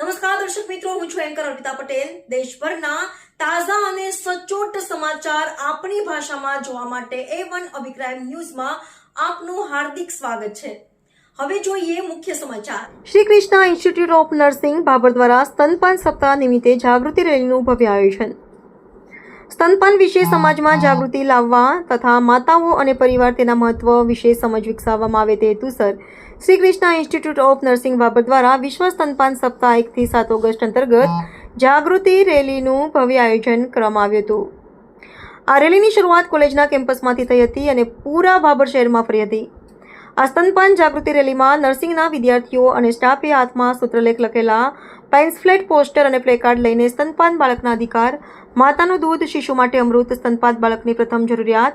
નમસ્કાર, દર્શક મિત્રો, હું છું એન્કર અર્પિતા પટેલ. દેશભરના તાજા અને સચોટ સમાચાર આપણી ભાષામાં જોવા માટે એ વન અભિક્રાઇમ ન્યૂઝમાં આપનું હાર્દિક સ્વાગત છે. હવે જોઈએ મુખ્ય સમાચાર. Shri Krishna institute of nursing, Bhabhar દ્વારા સ્તનપાન સપ્તાહ નિમિત્તે જાગૃતિ રેલીનું ભવ્ય આયોજન. સ્તનપાન વિશે સમાજમાં જાગૃતિ લાવવા તથા માતાઓ અને પરિવાર તેના મહત્વ વિશે સમજ વિકસાવવામાં આવે તે હેતુસર Shri Krishna institute of nursing Bhabhar દ્વારા વિશ્વ સ્તનપાન સપ્તાહ એકથી સાત ઓગસ્ટ અંતર્ગત જાગૃતિ રેલીનું ભવ્ય આયોજન કરવામાં આવ્યું હતું. આ રેલીની શરૂઆત કોલેજના કેમ્પસમાંથી થઈ હતી અને પૂરા બાબર શહેરમાં ફરી હતી. આ સ્તનપાન જાગૃતિ રેલીમાં નર્સિંગના વિદ્યાર્થીઓ અને સ્ટાફે હાથમાં સૂત્રલેખ લખેલા પેન્સફ્લેટ પોસ્ટર અને પ્લેકાર્ડ લઈને સ્તનપાન બાળકના અધિકાર, માતાનું દૂધ શિશુ માટે અમૃત, સ્તનપાન બાળકની પ્રથમ જરૂરિયાત,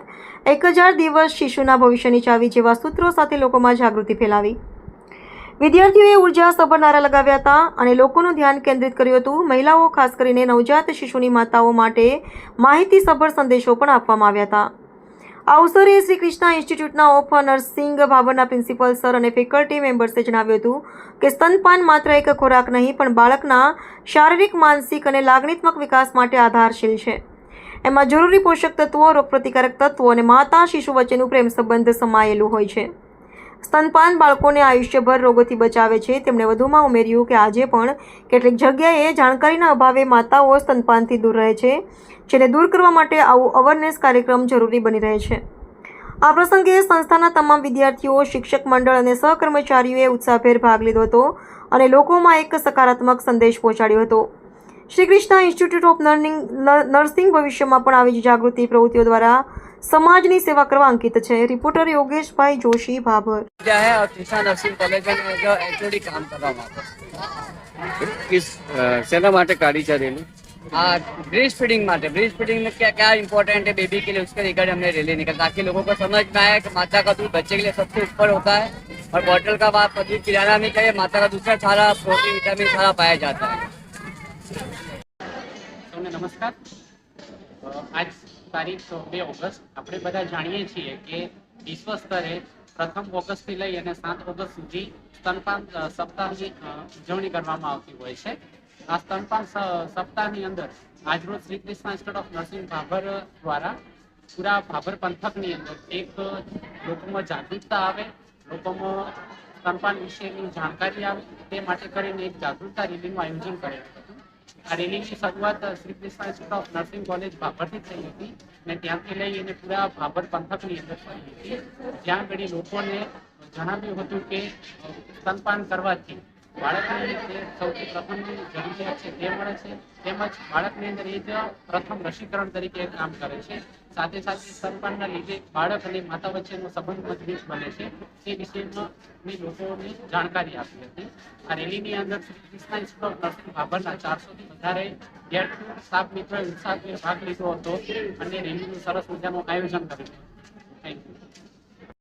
એક હજાર દિવસ શિશુના ભવિષ્યની ચાવી જેવા સૂત્રો સાથે લોકોમાં જાગૃતિ ફેલાવી. વિદ્યાર્થીઓએ ઊર્જા સભર નારા લગાવ્યા હતા અને લોકોનું ધ્યાન કેન્દ્રિત કર્યું હતું. મહિલાઓ ખાસ કરીને નવજાત શિશુની માતાઓ માટે માહિતીસભર સંદેશો પણ આપવામાં આવ્યા હતા. આ અવસરે શ્રી કૃષ્ણા ઇન્સ્ટિટ્યૂટના ઓફ નર્સિંગ ભાવરના પ્રિન્સિપલ સર અને ફેકલ્ટી મેમ્બર્સે જણાવ્યું હતું કે સ્તનપાન માત્ર એક ખોરાક નહીં, પણ બાળકના શારીરિક, માનસિક અને લાગણીત્મક વિકાસ માટે આધારશીલ છે. એમાં જરૂરી પોષક તત્વો, રોગપ્રતિકારક તત્વો અને માતા શિશુ વચ્ચેનું પ્રેમ સંબંધ સમાયેલું હોય છે. સ્તનપાન બાળકોને આયુષ્યભર રોગોથી બચાવે છે. તેમણે વધુમાં ઉમેર્યું કે આજે પણ કેટલીક જગ્યાએ જાણકારીના અભાવે માતાઓ સ્તનપાનથી દૂર રહે છે, જેને દૂર કરવા માટે આવું અવેરનેસ કાર્યક્રમ જરૂરી બની રહે છે. આ પ્રસંગે સંસ્થાના તમામ વિદ્યાર્થીઓ, શિક્ષક મંડળ અને સહકર્મચારીઓએ ઉત્સાહભેર ભાગ લીધો હતો અને લોકોમાં એક સકારાત્મક સંદેશ પહોંચાડ્યો હતો. Shri Krishna institute of nursing, nursing ભવિષ્યમાં પણ આવી જાગૃતિ પ્રવૃત્તિઓ દ્વારા સમાજની સેવા કરવા અંકિત છે રિપોર્ટર યોગેશભાઈ જોશી ભાભર क्या है और कृष्णा नर्सिंग कॉलेज में जो एचओडी काम कर रहा हूँ वहाँ पर किस अ, सेना માટે કાઢી છે રેલી આ ब्रीस्ट फीडिंग માટે ब्रीस्ट फीडिंग में क्या क्या इंपॉर्टेंट है बेबी के लिए उसके रिगार्ड हमने रैली निकाला ताकि लोगों को समझ में आए कि माता का दूध बच्चे के लिए सबसे ऊपर होता है और बॉटल का बात दूध पिलाना नहीं चाहिए माता का दूसरा सारा प्रोटीन विटामिन सारा पाया जाता है સૌને નમસ્કાર અ, આજ તારીખ બે ઓગસ્ટ. આપણે બધા જાણીએ છીએ કે વિશ્વ સ્તરે પ્રથમ ઓગસ્ટથી લઈ અને સાત ઓગસ્ટ સુધી સ્તનપાન સપ્તાહની ઉજવણી કરવામાં આવતી હોય છે. આ સ્તનપાન સપ્તાહની અંદર આજરોજ Shri Krishna institute of nursing Bhabhar દ્વારા પૂરા ભાભર પંથકની અંદર એક લોકોમાં જાગૃતતા આવે, લોકોમાં સ્તનપાન વિશેની જાણકારી આવે, તે માટે કરીને એક જાગૃતતા રેલીનું આયોજન કરેલું આ રેલીની શરૂઆત Shri Krishna institute of nursing college ભાભરથી થઈ હતી અને ત્યાંથી લઈ અને પૂરા ભાભર પંથકની અંદર થઈ હતી. જ્યાં ઘડી લોકોને જણાવ્યું હતું કે સ્તનપાન કરવાથી બાળકની જે સૌથી પ્રથમની જરૂરિયાત છે તે મળે છે. તેમજ બાળકની અંદર એ પ્રથમ રસીકરણ તરીકે કામ કરે છે. સાથે સાથે સ્તનપાનના લીધે બાળક અને માતા વચ્ચેનો સંબંધ મજબૂત બને છે. તે વિષયમાં મેં જાણકારી આપી હતી. આ રેલીની અંદર શ્રી ચારસોથી વધારે વિદ્યાર્થીઓ સ્ટાફ મિત્રોએ ઉત્સાહભેર ભાગ લીધો હતો અને રેલીનું સરસ મજાનું આયોજન કર્યું.